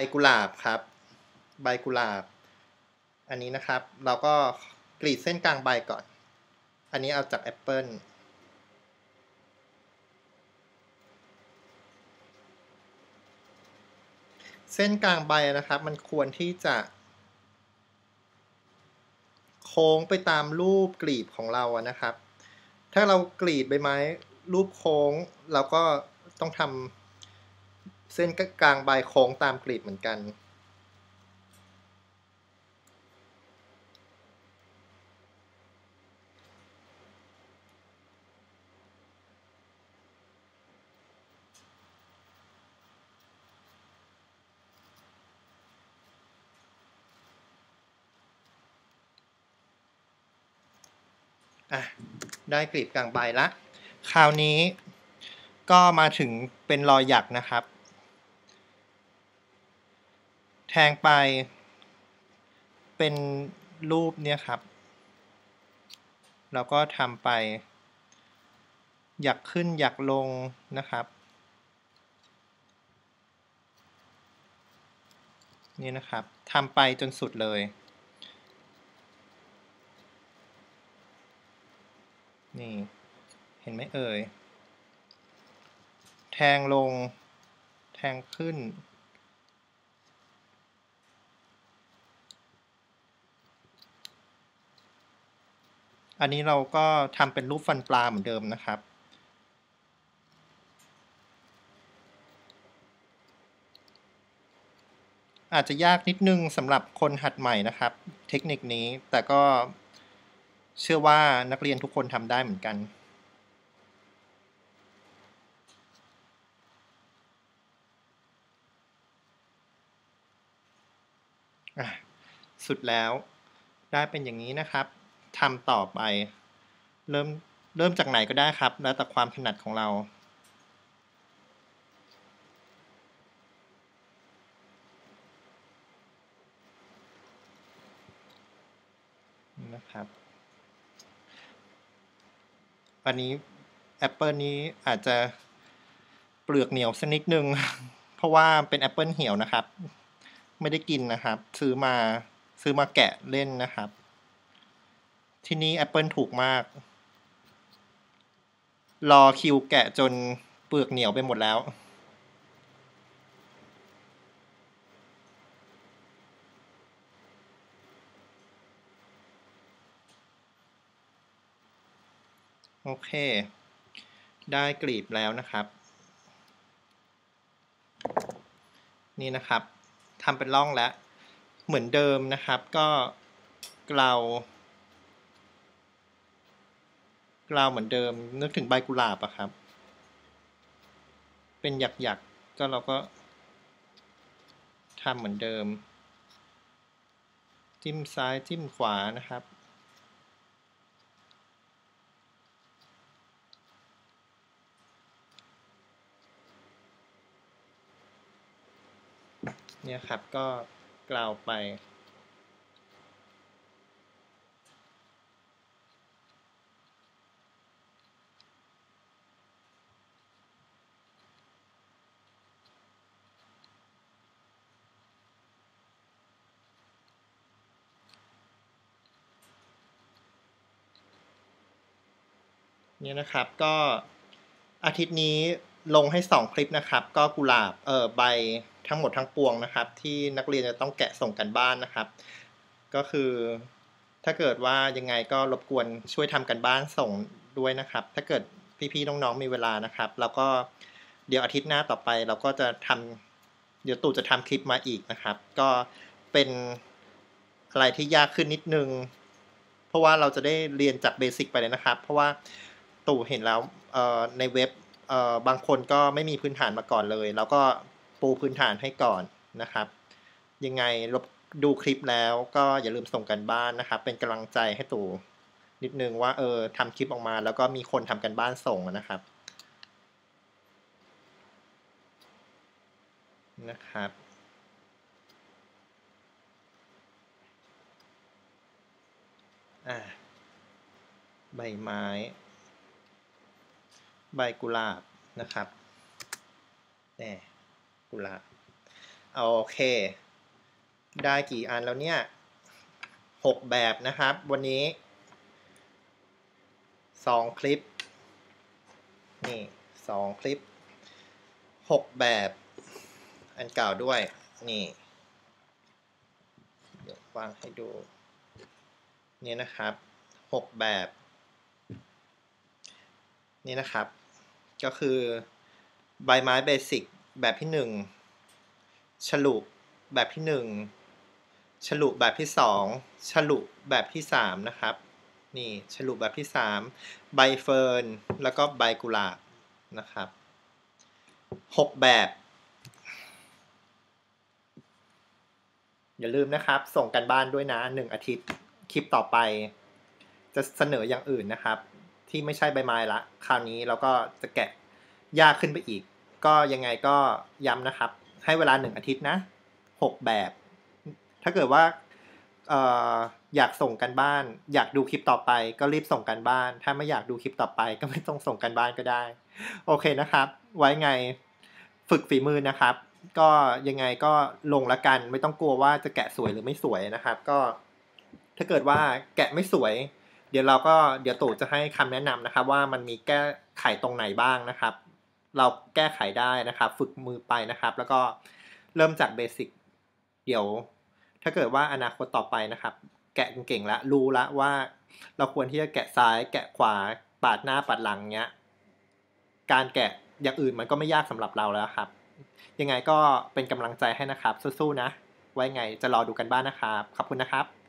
ใบกุหลาบครับ ใบกุหลาบ อันนี้นะครับ เราก็กรีดเส้นกลางใบก่อน อันนี้เอาจากแอปเปิลเส้นกลางใบนะครับ มันควรที่จะ โค้งไปตามรูปกลีบของเราอะนะครับ ถ้าเรากรีดใบไม้รูปโค้ง เราก็ต้องทำ เส้นกลางใบโค้งตามกลีบเหมือนกัน อะ ได้กลีบกลางใบละ คราวนี้ก็มาถึงเป็นรอยหยักนะครับ แทงไป เป็นรูปเนี่ยครับแล้วก็ทำไปหยักขึ้นหยักลงนะครับ นี่นะครับทำไปจนสุดเลย นี่ เห็นไหมเอ่ย แทงลง แทงขึ้น อันนี้เราก็ทำเป็นรูปฟันปลาเหมือนเดิมนะครับ อาจจะยากนิดนึงสำหรับคนหัดใหม่นะครับ เทคนิคนี้แต่ก็เชื่อว่านักเรียนทุกคนทำได้เหมือนกันสุดแล้วได้เป็นอย่างนี้นะครับ ทำต่อไป เริ่มเริ่มจากไหนก็ได้ครับ แล้วแต่ความถนัดของเรานะครับ อันนี้แอปเปิลนี้อาจจะเปลือกเหนียวสักนิดนึง เพราะว่าเป็นแอปเปิลเหี่ยวนะครับ ไม่ได้กินนะครับ ซื้อมาซื้อมาแกะเล่นนะครับ ที่นี้แอปเปิลถูกมาก รอคิวแกะจนเปลือกเหนียวไปหมดแล้ว โอเค ได้กลีบแล้วนะครับ นี่นะครับทำเป็นร่องแล้ว เหมือนเดิมนะครับก็เกลา กลาเหมือนเดิม นึกถึงใบกุหลาบอะครับ เป็นหยักๆก็เราก็ทำเหมือนเดิม จิ้มซ้ายจิ้มขวานะครับเนี่ยครับก็กล่าวไป เนี่ยนะครับก็อาทิตย์นี้ลงให้สองคลิปนะครับ ก็กุหลาบเออใบทั้งหมดทั้งปวงนะครับ ที่นักเรียนจะต้องแกะส่งกันบ้านนะครับ ก็คือถ้าเกิดว่ายังไงก็รบกวนช่วยทำกันบ้านส่งด้วยนะครับ ถ้าเกิดพี่ๆน้องๆมีเวลานะครับ แล้วก็เดี๋ยวอาทิตย์หน้าต่อไป เราก็จะทำเดี๋ยวตู่จะทำคลิปมาอีกนะครับ ก็เป็นอะไรที่ยากขึ้นนิดนึง เพราะว่าเราจะได้เรียนจากเบสิกไปเลยนะครับ เพราะว่า ตู่เห็นแล้วในเว็บบางคนก็ไม่มีพื้นฐานมาก่อนเลย แล้วก็ปูพื้นฐานให้ก่อนนะครับ ยังไงลบดูคลิปแล้วก็อย่าลืมส่งกันบ้านนะครับ เป็นกำลังใจให้ตู่นิดนึงว่าเออทำคลิปออกมา แล้วก็มีคนทำกันบ้านส่งนะครับนะครับอ่าใบไม้ ใบกุหลาบนะครับแน่กุหลาบโอเค ได้กี่อันแล้วเนี่ยหกแบบนะครับ วันนี้สองคลิป นี่สองคลิปหกแบบ อันเก่าด้วย นี่ เดี๋ยววางให้ดู นี่นะครับหกแบบ นี่นะครับ ก็คือใบไม้เบสิกแบบที่หนึ่งฉลุแบบที่หนึ่งฉลุแบบที่สองฉลุแบบที่สามนะครับ นี่ฉลุแบบที่สามใบเฟิร์นแล้วก็ใบกุหลาบนะครับหกแบบ อย่าลืมนะครับ ส่งกันบ้านด้วยนะหนึ่งอาทิตย์คลิปต่อไป จะเสนออย่างอื่นนะครับ ที่ไม่ใช่ใบไม้ละ คราวนี้เราก็จะแกะยากขึ้นไปอีก ก็ยังไงก็ย้ำนะครับ ให้เวลาหนึ่งอาทิตย์นะหกแบบ ถ้าเกิดว่าอออยากส่งกันบ้าน อยากดูคลิปต่อไป ก็รีบส่งกันบ้าน ถ้าไม่อยากดูคลิปต่อไป ก็ไม่ต้องส่งกันบ้านก็ได้ โอเคนะครับ ไว้ไงฝึกฝีมือนะครับ ก็ยังไงก็ลงละกัน ไม่ต้องกลัวว่าจะแกะสวยหรือไม่สวยนะครับ ก็ถ้าเกิดว่าแกะไม่สวย เดี๋ยวเราก็เดี๋ยวตู่จะให้คำแนะนำนะครับ ว่ามันมีแก้ไขตรงไหนบ้างนะครับ เราแก้ไขได้นะครับ ฝึกมือไปนะครับ แล้วก็เริ่มจากเบสิกเดี๋ยว ถ้าเกิดว่าอนาคตต่อไปนะครับ แกะเก่งๆแล้วรู้แล้วว่า เราควรที่จะแกะซ้าย แกะขวาปาดหน้าปาดหลังเนี้ยการแกะอย่างอื่นมันก็ไม่ยากสำหรับเราแล้วครับ ยังไงก็เป็นกำลังใจให้นะครับสู้ๆนะ ไว้ไงจะรอดูกันบ้านนะครับ ขอบคุณนะครับ